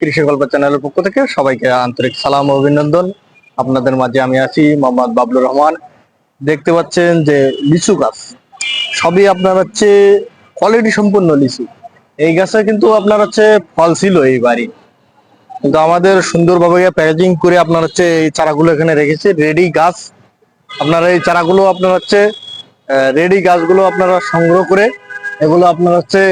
কৃষি গল্প চ্যানেলের পক্ষ থেকে সবাইকে আন্তরিক সালাম অভিনন্দন। আপনাদের মাঝে আমি আছি মোহাম্মদ বাবলুর রহমান। দেখতে পাচ্ছেন যে লিচু গাছ, সবই আপনার হচ্ছে কোয়ালিটি সম্পূর্ণ লিচু। এই গাছে কিন্তু আপনার হচ্ছে ফল ছিল এই বাড়ি কিন্তু আমাদের সুন্দরভাবে প্যাকেজিং করে আপনার হচ্ছে এই চারাগুলো এখানে রেখেছে রেডি গাছ। আপনারা এই চারাগুলো আপনার হচ্ছে রেডি গাছগুলো আপনারা সংগ্রহ করে এগুলো আপনার হচ্ছে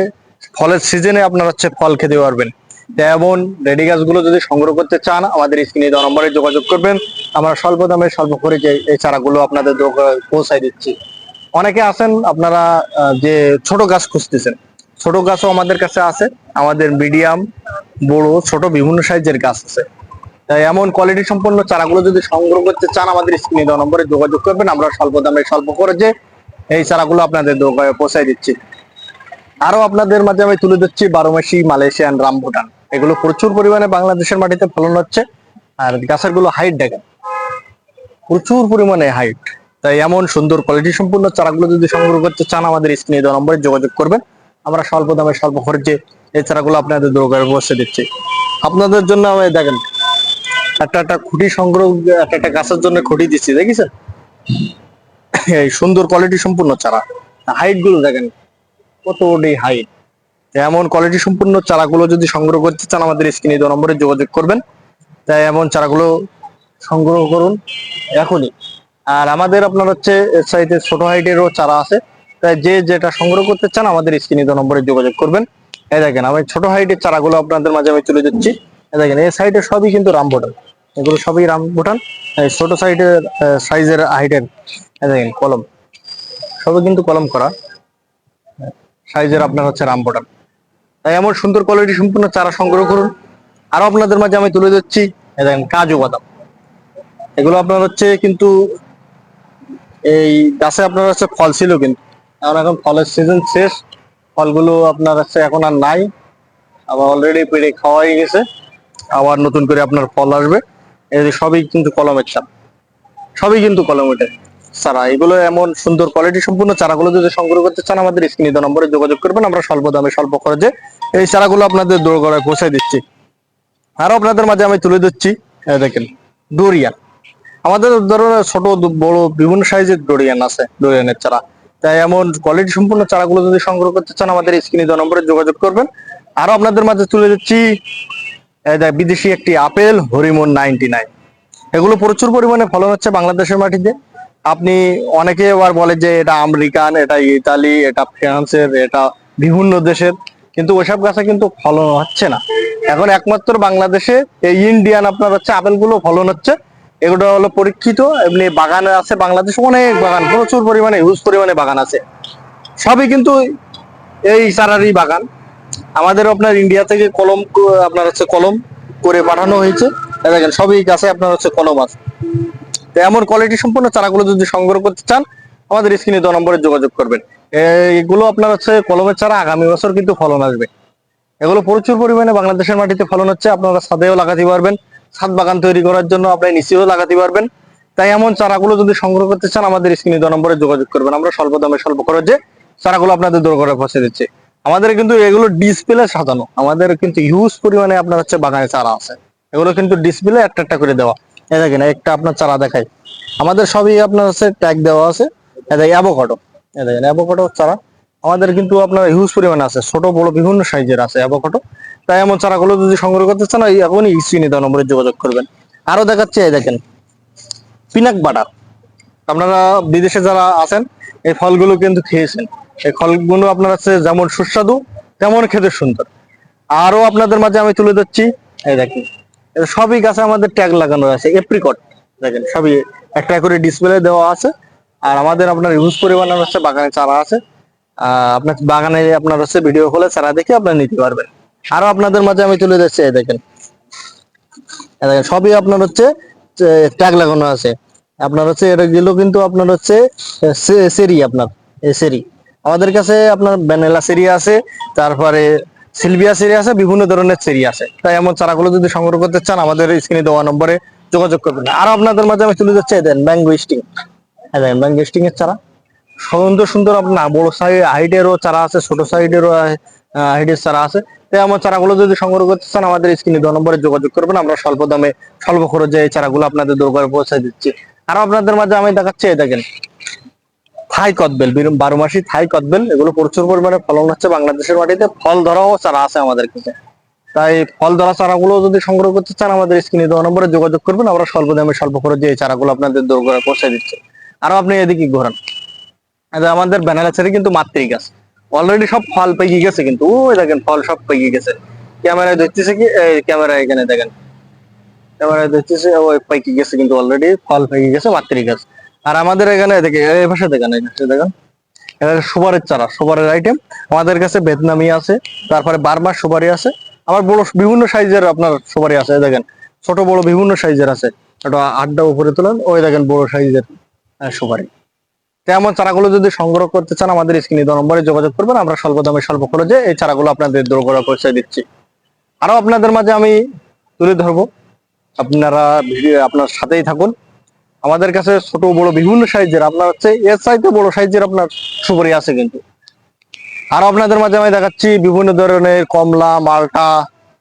ফলের সিজনে আপনার হচ্ছে ফল খেতে পারবেন। যেমন রেডি গাছগুলো যদি সংগ্রহ করতে চান, আমাদের স্ক্রিনে দেওয়া নম্বরে যোগাযোগ করবেন। আমরা স্বল্প দামে, স্বল্প যে এই চারাগুলো আপনাদের পৌঁছাই দিচ্ছি। অনেকে আছেন, আপনারা যে ছোট গাছ খুঁজতেছেন। ছোট গাছও আমাদের কাছে আছে। আমাদের মিডিয়াম, বড়, ছোট বিভিন্ন সাইজের গাছ আছে। তাই এমন কোয়ালিটি সম্পন্ন চারাগুলো যদি সংগ্রহ করতে চান, আমাদের স্ক্রিনে দেওয়া নম্বরে যোগাযোগ করবেন। আমরা স্বল্প দামে, স্বল্প যে এই চারাগুলো আপনাদের পৌঁছাই দিচ্ছি। আরও আপনাদের মাঝে আমি তুলে দিচ্ছি বারোমাসি মালয়েশিয়ান রামভুটান। এগুলো প্রচুর পরিমাণে বাংলাদেশের মাটিতে ফলন হচ্ছে। আর গাছেরগুলো হাইট দেখেন। প্রচুর পরিমাণে হাইট তাই এমন সুন্দর কোয়ালিটি সম্পূর্ণ চারাগুলো যদি সংগ্রহ করতে চান, আমাদের স্ক্রিনে দেওয়া নম্বরে যোগাযোগ করবেন। আমরা স্বল্প দামে, স্বল্প খরচে এই চারাগুলো আপনাদের দোকানে পৌঁছে দিচ্ছি। আপনাদের জন্য আমি দেখেন, একটা একটা খুঁটি সংগ্রহ, একটা একটা গাছের জন্য খুঁটি দিচ্ছি, দেখেছেন? এই সুন্দর কোয়ালিটি সম্পূর্ণ চারা। হাইটগুলো দেখেন। কত হাইট এমন কোয়ালিটি সম্পূর্ণ চারাগুলো যদি সংগ্রহ করতে চান, আমাদের স্ক্রিনে দেওয়া নম্বরে যোগাযোগ করবেন। তাই এমন চারাগুলো সংগ্রহ করুন এখনই। আর আমাদের আপনার হচ্ছে সাইডে ছোট হাইটেরও চারা আছে। তাই যে যেটা সংগ্রহ করতে চান, আমাদের স্ক্রিনে দেওয়া নম্বরে যোগাযোগ করবেন। এই দেখেন, আমি ছোট হাইটের চারাগুলো আপনাদের মাঝে আমি তুলে দিচ্ছি এই দেখেন, এই সাইডে সবই কিন্তু রামবোটান এগুলো সবই রামবোটান এই ছোট সাইডের সাইজের হাইটের দেখেন, কলম। সবই কিন্তু কলম করা। সাইজের আপনার হচ্ছে রামবোটান তাই এমন সুন্দর কোয়ালিটি সম্পূর্ণ চারা সংগ্রহ করুন। আরও আপনাদের মাঝে আমি তুলে দিচ্ছি দেখেন কাজু বাদাম। এগুলো আপনার হচ্ছে কিন্তু এই গাছে আপনার হচ্ছে ফল ছিল কিন্তু। এখন এখন ফলের সিজন শেষ, ফলগুলো আপনার হচ্ছে এখন আর নাই। আবার অলরেডি পেড়ে খাওয়া হয়ে গেছে। আবার নতুন করে আপনার ফল আসবে। এই সবই কিন্তু কলমের চারা সবই কিন্তু কলমের চারা, এগুলো এমন সুন্দর কোয়ালিটি সম্পূর্ণ চারাগুলো যদি সংগ্রহ করতে চান, আমাদের স্ক্রিনে দেওয়া নম্বরে যোগাযোগ করবেন। আমরা স্বল্প দামে, স্বল্প খরচে এই চারাগুলো আপনাদের দোরগড়ায় পৌঁছে দিচ্ছি। আরও আপনাদের মাঝে আমি তুলে দিচ্ছি দেখেন, ডোরিয়ান। আমাদের ধরনের ছোট, বড়, বিভিন্ন সাইজের ডোরিয়ান আছে, ডোরিয়ানের চারা। তাই এমন কোয়ালিটি সম্পূর্ণ চারাগুলো যদি সংগ্রহ করতে চান, আমাদের স্ক্রিনে দেওয়া নম্বরে যোগাযোগ করবেন। আরও আপনাদের মাঝে তুলে দিচ্ছি বিদেশি একটি আপেল হরিমন নাইনটি নাইন। এগুলো প্রচুর পরিমাণে ফলন হচ্ছে বাংলাদেশের মাটিতে। আপনি অনেকে আবার বলে যে এটা আমেরিকান, এটা ইতালি, এটা ফ্রান্সের, এটা বিভিন্ন দেশের। কিন্তু ওইসব গাছে কিন্তু ফলন হচ্ছে না। এখন একমাত্র বাংলাদেশে এই ইন্ডিয়ান আপনার হচ্ছে আপেলগুলো ফলন হচ্ছে। এগুলো হলো পরীক্ষিত, এমনি বাগানে আছে বাংলাদেশে অনেক বাগান, প্রচুর পরিমাণে হিউজ পরিমাণে বাগান আছে। সবই কিন্তু এই চারারই বাগান। আমাদের আপনার ইন্ডিয়া থেকে কলম, আপনার হচ্ছে কলম করে পাঠানো হয়েছে। দেখেন, সবই গাছে আপনার হচ্ছে কলম আছে। তো এমন কোয়ালিটি সম্পূর্ণ চারাগুলো যদি সংগ্রহ করতে চান, আমাদের স্ক্রিনে দেওয়া নম্বরে যোগাযোগ করবেন। এগুলো আপনার হচ্ছে কলমের চারা, আগামী বছর কিন্তু ফলন আসবে। এগুলো প্রচুর পরিমাণে বাংলাদেশের মাটিতে ফলন হচ্ছে, আপনারা ছাদেও লাগাতে পারবেন। ছাদ বাগান তৈরি করার জন্য আপনি নিচেও লাগাতে পারবেন। তাই এমন চারাগুলো যদি সংগ্রহ করতে চান, আমাদের স্ক্রিনে দেওয়া নম্বরে যোগাযোগ করবেন। আমরা স্বল্প দামে, স্বল্প খরচে চারাগুলো আপনাদের দূর করে পৌঁছে দিচ্ছে। আমাদের কিন্তু এগুলো ডিসপ্লে সাজানো। আমাদের কিন্তু হিউজ পরিমাণে আপনার হচ্ছে বাগানে চারা আছে। এগুলো কিন্তু ডিসপ্লে একটা একটা করে দেওয়া। দেখেন, একটা আপনার চারা দেখাই। আমাদের সবই আপনার হচ্ছে ট্যাগ দেওয়া আছে। এই দেখেন অ্যাভোকাডো দেখেন অ্যাভোকাডো চারা। আমাদের কিন্তু আপনার হিউজ পরিমাণে আছে, ছোট, বড়, বিভিন্ন সাইজের আছে অ্যাভোকাডো তাই এমন চারাগুলো যদি সংগ্রহ করতে চান এখনই স্ক্রিনে নম্বরে যোগাযোগ করবেন। আরও দেখাচ্ছে, এই দেখেন, পিনাক বাটার আপনারা বিদেশে যারা আছেন, এই ফলগুলো কিন্তু খেয়েছেন। এই ফলগুলো আপনার হচ্ছে যেমন সুস্বাদু, তেমন খেতে সুন্দর। আরও আপনাদের মাঝে আমি তুলে দিচ্ছি এই দেখেন। সবই গাছে আমাদের ট্যাগ লাগানো আছে এপ্রিকট দেখেন, সবই একটা করে ডিসপ্লে দেওয়া আছে। আর আমাদের আপনার ইউজ পরিমাণের হচ্ছে বাগানে চারা আছে। আপনার বাগানে আপনার হচ্ছে ভিডিও কলে চারা দেখে আপনার নিতে পারবেন। আরও আপনাদের মাঝে আমি তুলে এই দেখেন। দেখেন, সবই আপনার হচ্ছে ট্যাগ লাগানো আছে। আপনার হচ্ছে, এটা গুলো কিন্তু আপনার হচ্ছে সেরি আপনার সেরি। আমাদের কাছে আপনার ভ্যানিলা সেরি আছে, তারপরে সিলভিয়া সেরি আছে, বিভিন্ন ধরনের সেরি আছে। তাই এমন চারাগুলো যদি সংগ্রহ করতে চান, আমাদের স্ক্রিনে দেওয়া নম্বরে যোগাযোগ করবেন। আর আপনাদের মাঝে আমি তুলে যাচ্ছি দেন ম্যাঙ্গো স্টিং দেখেন ম্যাঙ্গো স্টিং এর চারা। সুন্দর সুন্দর আপনার, বড় সাইজ হাইটেরও চারা আছে, ছোট সাইডেরও হাইটের চারা আছে। তো এমন চারাগুলো যদি সংগ্রহ করতে চান, আমাদের স্ক্রিনে দু নম্বরে যোগাযোগ করবেন। আমরা স্বল্প দামে, স্বল্প খরচে এই চারাগুলো আপনাদের দরকার পৌঁছে দিচ্ছি। আর আপনাদের মাঝে আমি দেখাচ্ছি দেখেন। থাই কদবেল বীর- মাসি থাই কদবেল, এগুলো প্রচুর পরিমাণে ফলন হচ্ছে বাংলাদেশের মাটিতে। ফল ধরাও চারা আছে আমাদের কাছে। তাই ফল ধরা চারাগুলো যদি সংগ্রহ করতে চান, আমাদের স্ক্রিনে দেওয়া নম্বরে যোগাযোগ করবেন। আমরা স্বল্প দামে, স্বল্প খরচে এই চারাগুলো আপনাদের দোরগড়ে পৌঁছে দিচ্ছি। আরও আপনি এদিকে ঘোরান। আমাদের ব্যানার আছে কিন্তু মাতৃ গাছ। অলরেডি সব ফল পেকে গেছে কিন্তু। ওই দেখেন, ফল সব পেকে গেছে। ক্যামেরায় দেখতেছে কি? এই ক্যামেরা এখানে দেখেন। ক্যামেরায় দেখতেছে ওই পেকে গেছে কিন্তু অলরেডি ফল পেকে গেছে মাতৃ গাছ। আর আমাদের এখানে দেখে, এই ভাষা দেখেন, এই পাশে দেখেন। এটা সুপারের চারা, সুপারের আইটেম আমাদের কাছে ভিয়েতনামি আছে, তারপরে বারবার সুপারি আছে। আবার বড় বিভিন্ন সাইজের আপনার সুপারি আছে দেখেন। ছোট, বড় বিভিন্ন সাইজের আছে। এটা আটটা উপরে তোলেন, ওই দেখেন বড় সাইজের সুপারি। তেমন চারাগুলো যদি সংগ্রহ করতে চান, আমাদের স্ক্রিনে নম্বরে যোগাযোগ করবেন। আমরা স্বল্প দামে, স্বল্প খরচে এই চারাগুলো আপনাদের দোরগোড়া পৌঁছে দিচ্ছি। আরও আপনাদের মাঝে আমি তুলে ধরবো। আপনারা ভিডিও আপনার সাথেই থাকুন। আমাদের কাছে ছোট বড় বিভিন্ন সাইজের, আপনার হচ্ছে এর চাইতে বড় সাইজের আপনার সুপারি আছে কিন্তু। আরও আপনাদের মাঝে আমি দেখাচ্ছি বিভিন্ন ধরনের কমলা, মালটা,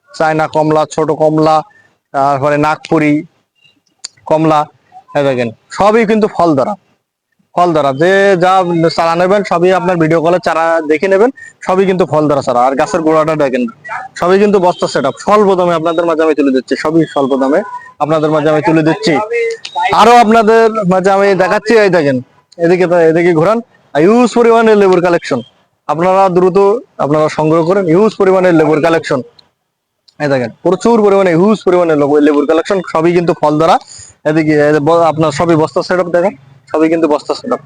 চায়না কমলা, ছোট কমলা, তারপরে নাগপুরি কমলা দেখেন, সবই কিন্তু ফল ধরা ফল ধরা যে যা চারা নেবেন, সবই আপনার ভিডিও কলে চারা দেখে নেবেন, সবই কিন্তু ফল ধরা চারা। আর গাছের গোড়াটা দেখেন, সবই কিন্তু বস্তা সেট আপ স্বল্প দামে আপনাদের মাঝে আমি তুলে দিচ্ছি, সবই স্বল্প দামে। আপনাদের মাঝে আমি তুলে দিচ্ছি আরও আপনাদের মাঝে আমি দেখাচ্ছি, এই দেখেন, এদিকে এদিকে ঘোরান। ইউজ পরিমাণে লেবুর কালেকশন আপনারা দ্রুত আপনারা সংগ্রহ করেন ইউজ পরিমাণে লেবুর কালেকশন এই দেখেন, প্রচুর পরিমাণে হিউজ পরিমাণে লেবু- লেবুর কালেকশন সবই কিন্তু ফল ধরা এদিকে আপনার সবই বস্তা সেটআপ দেখেন, সবই কিন্তু বস্তা সেটআপ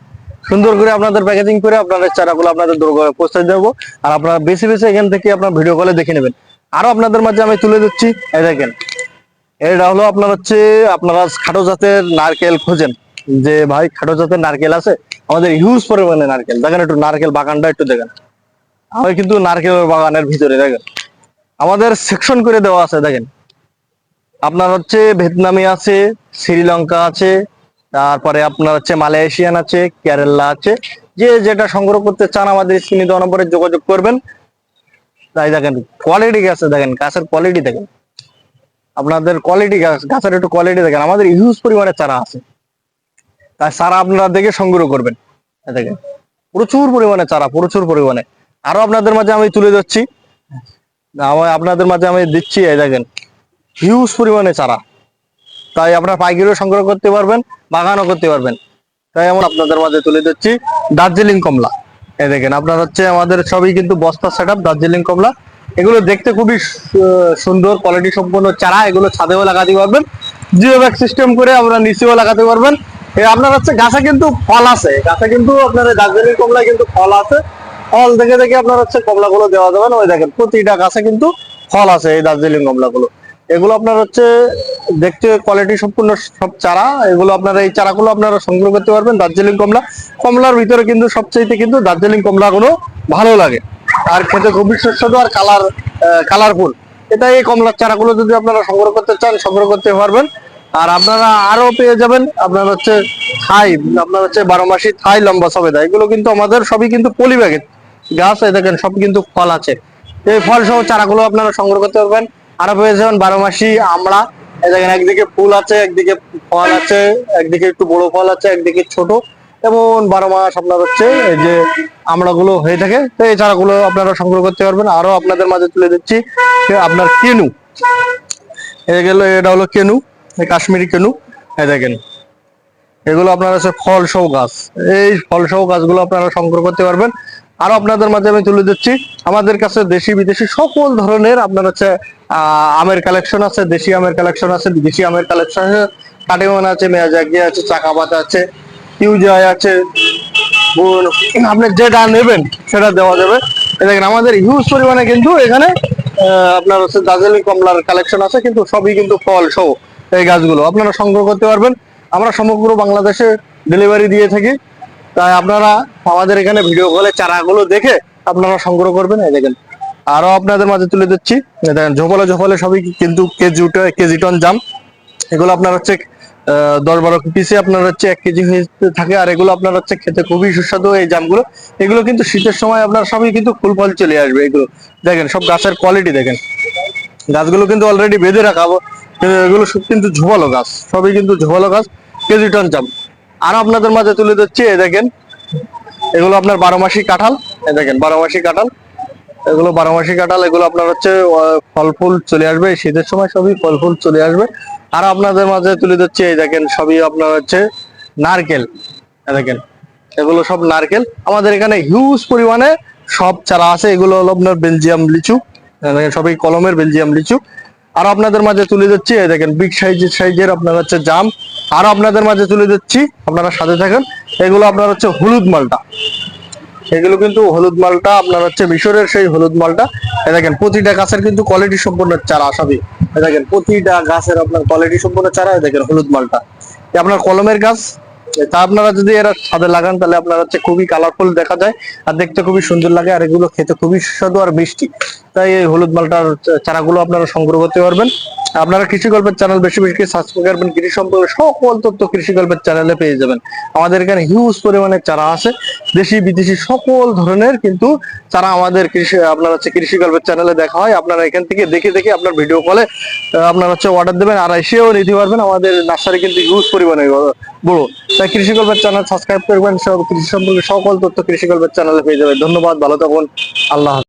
সুন্দর করে আপনাদের প্যাকেজিং করে আপনাদের চারাগুলো আপনাদের পৌঁছে দেবো। আর আপনারা বেশি বেশি এখান থেকে আপনার ভিডিও কলে দেখে নেবেন। আরও আপনাদের মাঝে আমি তুলে দিচ্ছি এই দেখেন এটা হলো আপনার হচ্ছে, আপনারা খাটো জাতের নারকেল খোঁজেন। যে ভাই, খাটো জাতের নারকেল আছে, আমাদের হিউজ পরিমাণে নারকেল। দেখেন একটু নারকেল বাগানটা একটু দেখেন। আমি কিন্তু নারকেলের বাগানের ভিতরে দেখেন। আমাদের সেকশন করে দেওয়া আছে, দেখেন। আপনার হচ্ছে ভিয়েতনামি আছে, শ্রীলঙ্কা আছে, তারপরে আপনার হচ্ছে মালয়েশিয়ান আছে, কেরালা আছে। যে যেটা সংগ্রহ করতে চান আমাদের স্ক্রিনে দেওয়া নম্বরে যোগাযোগ করবেন। তাই দেখেন কোয়ালিটি গাছে দেখেন, গাছের কোয়ালিটি দেখেন। আপনাদের কোয়ালিটি গাছ, গাছের একটু কোয়ালিটি দেখেন। আমাদের হিউজ পরিমাণে চারা আছে। তাই চারা আপনারা দেখে সংগ্রহ করবেন। দেখেন, প্রচুর পরিমাণে চারা, প্রচুর পরিমাণে। আরও আপনাদের মাঝে আমি তুলে যাচ্ছি আমার আপনাদের মাঝে আমি দিচ্ছি, এই দেখেন হিউজ পরিমাণে চারা। তাই আপনারা পাইকারিও সংগ্রহ করতে পারবেন, বাগানও করতে পারবেন। তাই এমন আপনাদের মাঝে তুলে দিচ্ছি দার্জিলিং কমলা। এই দেখেন, আপনার হচ্ছে আমাদের সবই কিন্তু বস্তা সেট আপ দার্জিলিং কমলা। এগুলো দেখতে খুবই সুন্দর কোয়ালিটি সম্পন্ন চারা, এগুলো ছাদেও লাগাতে পারবেন জিও ব্যাগ সিস্টেম করে আপনারা নিচেও লাগাতে পারবেন। আপনার হচ্ছে গাছে কিন্তু ফল আছে, গাছে কিন্তু আপনার দার্জিলিং কমলায় কিন্তু ফল আছে। ফল দেখে দেখে আপনার হচ্ছে কমলাগুলো দেওয়া যাবে না, ওই দেখেন, প্রতিটা গাছে কিন্তু ফল আছে এই দার্জিলিং কমলাগুলো। এগুলো আপনার হচ্ছে দেখতে কোয়ালিটি সম্পূর্ণ সব চারা, এগুলো আপনারা এই চারাগুলো আপনারা সংগ্রহ করতে পারবেন দার্জিলিং কমলা। কমলার ভিতরে কিন্তু সবচেয়ে কিন্তু দার্জিলিং কমলাগুলো ভালো লাগে। আর খেতে খুবই সুস্বাদু আর কালার কালারফুল এটা এই কমলার চারাগুলো যদি আপনারা সংগ্রহ করতে চান, সংগ্রহ করতে পারবেন। আর আপনারা আরও পেয়ে যাবেন আপনার হচ্ছে থাই, আপনার হচ্ছে বারো মাসি থাই, লম্বা সবেদা। এগুলো কিন্তু আমাদের সবই কিন্তু পলি ব্যাগের গাছ, এই দেখেন, সব কিন্তু ফল আছে। এই ফল সহ চারাগুলো আপনারা সংগ্রহ করতে পারবেন। আরও পেয়ে যাবেন বারো মাসি আমড়া। এই দেখেন, একদিকে ফুল আছে, একদিকে ফল আছে, একদিকে একটু বড় ফল আছে, একদিকে ছোট। এমন বারো মাস আপনার হচ্ছে এই যে আমড়াগুলো হয়ে থাকে। তো এই চারাগুলো আপনারা সংগ্রহ করতে পারবেন। আরও আপনাদের মাঝে তুলে দিচ্ছি আপনার কেনু। এই গেল, এটা হলো কেনু কাশ্মীরি কেনু। এই দেখেন, এগুলো আপনার হচ্ছে ফল সহ গাছ। এই ফল সহ গাছগুলো আপনারা সংগ্রহ করতে পারবেন। আরও আপনাদের মাঝে আমি তুলে দিচ্ছি, আমাদের কাছে দেশি বিদেশি সকল ধরনের আপনার হচ্ছে আমের কালেকশন আছে, দেশি আমের কালেকশন আছে, বিদেশি আমের কালেকশন আছে কাটিমন আছে মেয়াজাকি আছে, চাকাপাতা আছে ইউজাই আছে। আপনি যেটা নেবেন, সেটা দেওয়া যাবে। দেখেন, আমাদের হিউজ পরিমাণে কিন্তু এখানে আপনার হচ্ছে দার্জিলিং কমলার কালেকশন আছে, কিন্তু সবই কিন্তু ফল সহ এই গাছগুলো। আপনারা সংগ্রহ করতে পারবেন। আমরা সমগ্র বাংলাদেশে ডেলিভারি দিয়ে থাকি। তাই আপনারা আমাদের এখানে ভিডিও কলে চারাগুলো দেখে আপনারা সংগ্রহ করবেন। এই দেখেন, আরও আপনাদের মাঝে তুলে দিচ্ছি। দেখেন, ঝোপালে ঝোপালে সবই কিন্তু কেজি কেজি টন জাম। এগুলো আপনার হচ্ছে দশ বারো পিসে আপনার হচ্ছে এক কেজি হয়ে থাকে, আর এগুলো আপনার হচ্ছে খেতে খুবই সুস্বাদু এই জামগুলো। এগুলো কিন্তু শীতের সময় আপনার সবই কিন্তু ফুল ফল চলে আসবে এগুলো। দেখেন, সব গাছের কোয়ালিটি দেখেন। গাছগুলো কিন্তু অলরেডি বেঁধে রাখা এগুলো সব কিন্তু ঝোপালো গাছ, সবই কিন্তু ঝোপালো গাছ, কেজি টন জাম আর আপনাদের মাঝে তুলে দিচ্ছি এই দেখেন, এগুলো আপনার বারো মাসি কাঁঠাল, এই দেখেন, বারো মাসি কাঁঠাল। এগুলো বারো মাসি কাঁঠাল, এগুলো আপনার হচ্ছে ফল ফুল চলে আসবে শীতের সময় সবই ফল ফুল চলে আসবে। আর আপনাদের মাঝে তুলে দিচ্ছি এই দেখেন, সবই আপনার হচ্ছে নারকেল। দেখেন, এগুলো সব নারকেল। আমাদের এখানে হিউজ পরিমাণে সব চারা আছে। এগুলো হলো আপনার বেলজিয়াম লিচু দেখেন, সবই কলমের বেলজিয়াম লিচু। আর আপনাদের মাঝে তুলে দিচ্ছি এই দেখেন বিগ সাইজের সাইজের আপনার হচ্ছে জাম। আর আপনাদের মাঝে তুলে দিচ্ছি আপনারা সাথে থাকেন, এগুলো আপনার হচ্ছে হলুদ মালটা। এগুলো কিন্তু হলুদ মালটা, আপনার হচ্ছে মিশরের সেই হলুদ মালটা। দেখেন, প্রতিটা গাছের কিন্তু কোয়ালিটি সম্পূর্ণ চারা সবই দেখেন, প্রতিটা গাছের আপনার কোয়ালিটি সম্পূর্ণ চারা দেখেন, হলুদ মালটা। আপনার কলমের গাছ তা আপনারা যদি এরা ছাদে লাগান, তাহলে আপনার হচ্ছে খুবই কালারফুল দেখা যায়। আর দেখতে খুবই সুন্দর লাগে, আর এগুলো খেতে খুবই সুস্বাদু আর মিষ্টি। তাই এই হলুদ মালটার চারাগুলো আপনারা সংগ্রহ করতে পারবেন। আপনারা কৃষি গল্পের চ্যানেল বেশি বেশি সাবস্ক্রাইব করবেন। কৃষি সম্পর্কে সকল তথ্য কৃষি গল্পের চ্যানেলে পেয়ে যাবেন। আমাদের এখানে হিউজ পরিমাণে চারা আছে। দেশি, বিদেশি সকল ধরনের কিন্তু চারা আমাদের কৃষি, আপনার হচ্ছে কৃষি গল্পের চ্যানেলে দেখা হয়। আপনারা এখান থেকে দেখে দেখে আপনার ভিডিও কলে আপনার হচ্ছে অর্ডার দেবেন। আর এসেও নিতে পারবেন। আমাদের নার্সারি কিন্তু হিউজ পরিমাণে বড়। তাই কৃষি গল্পের চ্যানেল সাবস্ক্রাইব করবেন, সব কৃষি সম্পর্কে সকল তথ্য কৃষি গল্পের চ্যানেলে পেয়ে যাবে ধন্যবাদ, ভালো থাকুন। আল্লাহ।